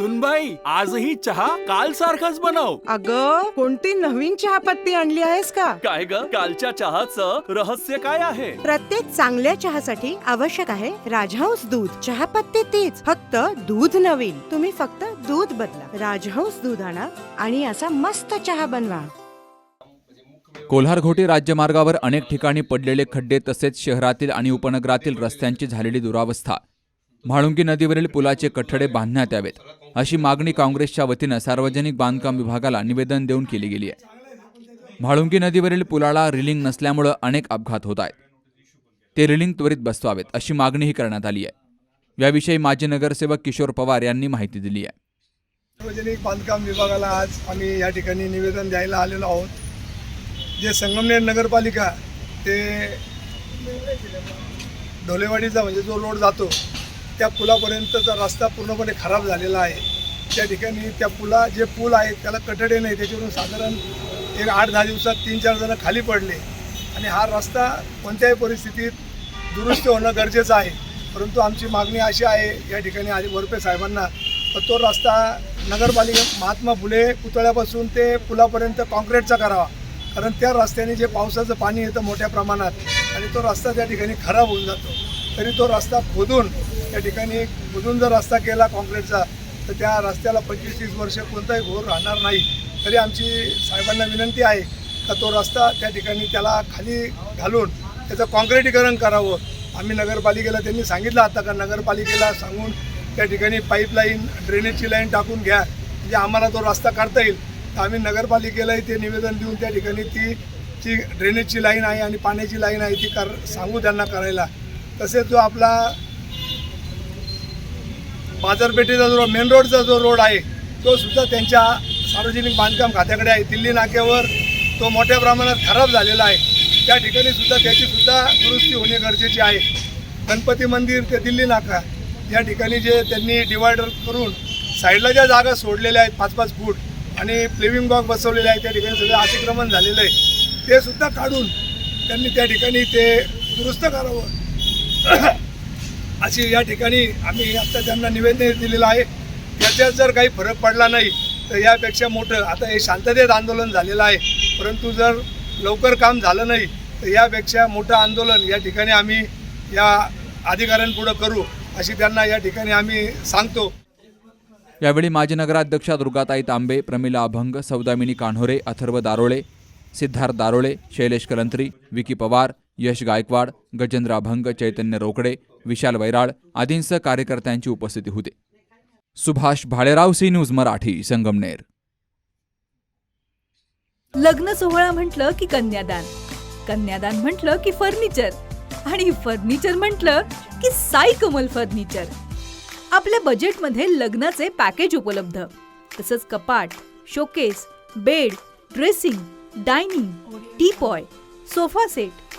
सुनबाई आजही चहा काल सारखाच बनव. अग कोणती नवीन चहापत्ती आणली आहेस का? काय ग कालच्या चहाचं रहस्य काय आहे? प्रत्येक चांगल्या चहासाठी आवश्यक आहे राजहंस दूध. चहापत्ती तीच फक्त दूध नवीन. तुम्ही फक्त दूध बदला. राजहंस दूध आणा आणि असा मस्त चहा बनवा. कोल्हार-घोटी राज्यमार्गावर अनेक ठिकाणी पडलेले खड्डे तसेच शहरातील आणि उपनगरातील रस्त्यांची झालेली दुरावस्था. म्हाळुंगी नदीवरील पुलाचे कठडे बांधण्यात यावेत. अशी मागणी काँग्रेसच्या वतीनं सार्वजनिक बांधकाम विभागाला निवेदन देऊन केली गेली आहे. म्हाळुंगी नदीवरील पुलाला रिलिंग नसल्यामुळं अनेक अपघात होत आहेत. ते रिलिंग त्वरित बसवावेत अशी मागणीही करण्यात आली आहे. याविषयी माजी नगरसेवक किशोर पवार यांनी माहिती दिली आहे. सार्वजनिक बांधकाम विभागाला आज आम्ही या ठिकाणी निवेदन द्यायला आलेलो आहोत. जे संगमनेर नगरपालिका ते ढोलेवाडीचा म्हणजे जो रोड जातो त्या पुलापर्यंतचा रस्ता पूर्णपणे खराब झालेला आहे त्या ठिकाणी त्या पुला जे पूल आहे त्याला कठडे नाही त्याच्यावरून साधारण एक आठ दहा दिवसात तीन चार जण खाली पडले. आणि हा रस्ता कोणत्याही परिस्थितीत दुरुस्त होणं गरजेचं आहे. परंतु आमची मागणी अशी आहे या ठिकाणी आधी वरपे साहेबांना तर तो रस्ता नगरपालिका महात्मा फुले पुतळ्यापासून ते पुलापर्यंत कॉन्क्रीटचा करावा. कारण त्या रस्त्याने जे पावसाचं पाणी येतं मोठ्या प्रमाणात आणि तो रस्ता त्या ठिकाणी खराब होऊन जातो. तरी तो रस्ता खोदून त्या ठिकाणी खोदून जर रस्ता केला कॉन्क्रीटचा तर त्या रस्त्याला पंचवीस तीस वर्ष कोणताही घोर राहणार नाही. तरी आमची साहेबांना विनंती आहे का तो रस्ता त्या ठिकाणी त्याला खाली घालून त्याचं कॉन्क्रिटीकरण करावं. आम्ही नगरपालिकेला त्यांनी सांगितलं आता का नगरपालिकेला सांगून त्या ठिकाणी पाईपलाईन ड्रेनेजची लाईन टाकून घ्या. म्हणजे आम्हाला तो रस्ता काढता येईल. तर आम्ही नगरपालिकेलाही ते निवेदन देऊन त्या ठिकाणी ती जी ड्रेनेजची लाईन आहे आणि पाण्याची लाईन आहे ती कर सांगू त्यांना करायला. तसेच जो आपला बाजारपेठेचा जो मेन रोडचा जो रोड आहे तो सुद्धा त्यांच्या सार्वजनिक बांधकाम खात्याकडे आहे. दिल्ली नाक्यावर तो मोठ्या प्रमाणात खराब झालेला आहे. त्या ठिकाणी सुद्धा त्याची सुद्धा दुरुस्ती होणे गरजेचे आहे. गणपती मंदिर ते दिल्ली नाका या ठिकाणी जे त्यांनी डिवायडर करून साईडला ज्या जागा सोडलेल्या आहेत पाच पाच फूट आणि प्लेविंग बॉक्स बसवलेले आहे त्या ठिकाणी सगळं अतिक्रमण झालेलं आहे. ते सुद्धा काढून त्यांनी त्या ठिकाणी ते दुरुस्त करावं. अशी या ठिकाणी आम्ही आता त्यांना निवेदन दिलेलं आहे. त्याच्यात जर काही फरक पडला नाही तर यापेक्षा मोठं आता हे शांततेत आंदोलन झालेलं आहे. परंतु जर लवकर काम झालं नाही तर यापेक्षा मोठं आंदोलन या ठिकाणी आम्ही या अधिकाऱ्यांपुढं करू अशी त्यांना या ठिकाणी आम्ही सांगतो. यावेळी माजी नगराध्यक्षा दुर्गाताई तांबे प्रमिला अभंग सौदामिनी कान्होरे अथर्व दारोळे सिद्धार्थ दारोळे शैलेश कलंत्री विकी पवार यश गायकवाड गजेंद्र अभंग चैतन्य रोकडे विशाल वैराळ आदींसह कार्यकर्त्यांची उपस्थिती होती. Subhash Bhalerao C news Marathi Sangamner. लग्न सोहळा म्हटलं की कन्यादान कन्यादान म्हटलं की फर्निचर आणि फर्निचर म्हटलं की साई कमल फर्निचर. आपल्या बजेटमध्ये लग्नाचे पॅकेज उपलब्ध तसंच कपाट showcase bed dressing dining teapoy sofa set